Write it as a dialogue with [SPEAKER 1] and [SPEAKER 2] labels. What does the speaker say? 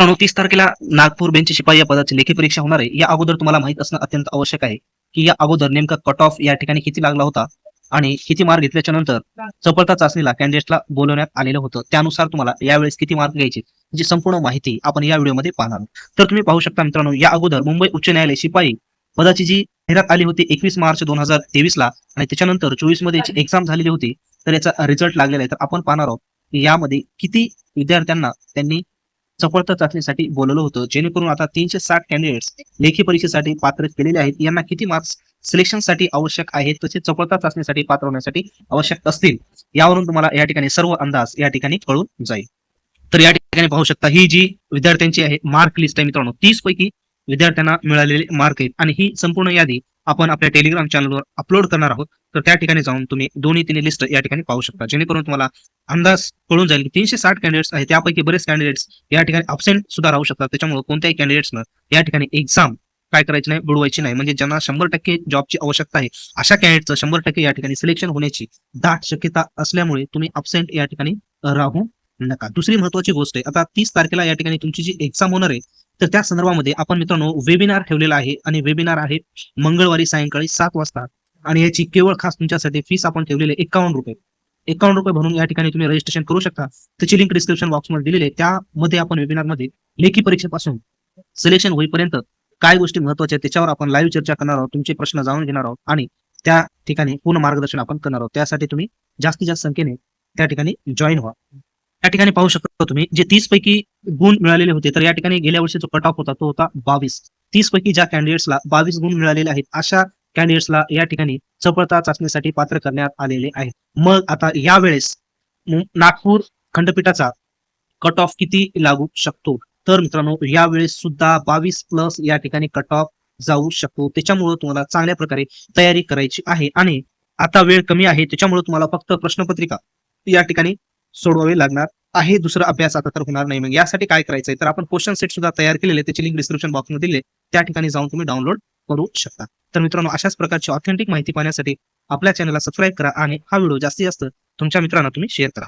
[SPEAKER 1] तीस तारखेला नागपूर बेंच शिपाई या पदाची लेखी परीक्षा होणार आहे. या अगोदर तुम्हाला माहीत असणं अत्यंत आवश्यक आहे की या अगोदर नेमका कट ऑफ या ठिकाणी किती लागला होता आणि किती मार्क घेतल्याच्या नंतर चपळता चाचणीला कॅन्डिडेटला बोलवण्यात आलेलं होतं. त्यानुसार तुम्हाला यावेळेस किती मार्क घ्यायचे जी संपूर्ण माहिती आपण या व्हिडिओमध्ये पाहणार तर तुम्ही पाहू शकता मित्रांनो या अगोदर मुंबई उच्च न्यायालय शिपाई पदाची जी जाहिरात आली होती एकवीस मार्च दोन हजार तेवीस ला आणि त्याच्यानंतर चोवीसमध्ये एक्झाम झालेली होती तर याचा रिझल्ट लागलेला आहे. तर आपण पाहणार आहोत की यामध्ये किती विद्यार्थ्यांना त्यांनी सफळता चाचणीसाठी बोलवलं होतं. जेणेकरून आता तीनशे साठ कॅन्डिडेट्स लेखी परीक्षेसाठी पात्र केलेले आहेत. यांना किती मार्क्स सिलेक्शनसाठी आवश्यक आहेत? तसेच चपळता चाचणीसाठी पात्र होण्यासाठी आवश्यक असतील? यावरून तुम्हाला या ठिकाणी सर्व अंदाज या ठिकाणी कळून जाईल. तर या ठिकाणी पाहू शकता ही जी विद्यार्थ्यांची आहे मार्क लिस्ट आहे मित्रांनो तीस पैकी विद्यार्थ्यांना मिळालेले मार्क आहेत. आणि ही संपूर्ण यादी आपण आपल्या टेलिग्राम चॅनलवर अपलोड करणार आहोत तर त्या ठिकाणी जाऊन तुम्ही दोन्ही तिन्ही लिस्ट या ठिकाणी पाहू शकता. जेणेकरून तुम्हाला अंदाज कळून जाईल की तीनशे साठ कॅन्डिडेट्स आहेत त्यापैकी बरेच कॅन्डिडेट्स या ठिकाणी अब्सेंट सुद्धा राहू शकतात. त्याच्यामुळे कोणत्याही कॅन्डिडेट्सनं या ठिकाणी एक्झाम काय करायची नाही बुडवायची नाही. म्हणजे ज्यांना शंभर टक्के जॉबची आवश्यकता आहे अशा कॅन्डिडेटचं शंभर टक्के या ठिकाणी सिलेक्शन होण्याची दाट शक्यता असल्यामुळे तुम्ही अब्सेंट या ठिकाणी राहू नका. दुसरी महत्वाची गोष्ट आहे आता तीस तारखेला या ठिकाणी तुमची जी एक्झाम होणार आहे तर त्या संदर्भामध्ये आपण मित्रांनो वेबिनार ठेवलेला आहे आणि वेबिनार आहे मंगळवारी सायंकाळी सात वाजता. आणि याची केवळ खास तुमच्यासाठी फीस आपण ठेवलेली आहे एकावन्न रुपये. एकावन्न रुपये भरून या ठिकाणी तुम्ही रजिस्ट्रेशन करू शकता. त्याची लिंक डिस्क्रिप्शन बॉक्समध्ये दिलेली आहे. त्यामध्ये आपण वेबिनारमध्ये लेखी परीक्षेपासून सिलेक्शन होईपर्यंत काय गोष्टी महत्त्वाच्या आहेत त्याच्यावर आपण लाईव्ह चर्चा करणार आहोत तुमचे प्रश्न जाणून घेणार आहोत आणि त्या ठिकाणी पूर्ण मार्गदर्शन आपण करणार आहोत. त्यासाठी तुम्ही जास्तीत जास्त संख्येने त्या ठिकाणी जॉईन व्हा. या ठिकाणी पाहू शकता तुम्ही? जे तीस पैकी गुण मिळालेले होते तर या ठिकाणी गेल्या वर्षी जो कट ऑफ होता तो होता बावीस. तीस पैकी ज्या कॅन्डिडेट्सला बावीस गुण मिळालेले आहेत अशा कॅन्डिडेट्सला या ठिकाणी चपळता चाचणीसाठी पात्र करण्यात आलेले आहे मग आता यावेळेस नागपूर खंडपीठाचा कट ऑफ किती लागू शकतो? तर मित्रांनो यावेळेस सुद्धा बावीस प्लस या ठिकाणी कट ऑफ जाऊ शकतो. त्याच्यामुळे तुम्हाला चांगल्या प्रकारे तयारी करायची आहे. आणि आता वेळ कमी आहे त्याच्यामुळे तुम्हाला फक्त प्रश्नपत्रिका या ठिकाणी सोडवावे लागणार आहे दुसरा अभ्यास आता तर होणार नाही. मग यासाठी काय करायचंय? तर आपण क्वेश्चन सेट सुद्धा तयार केलेले त्याची लिंक डिस्क्रिप्शन बॉक्समध्ये दिले त्या ठिकाणी जाऊन तुम्ही डाउनलोड करू शकता. तर मित्रांनो अशाच प्रकारची ऑथेंटिक माहिती पाहण्यासाठी आपल्या चॅनलला सबस्क्राईब करा आणि हा व्हिडिओ जास्तीत जास्त तुमच्या मित्रांना तुम्ही शेअर करा.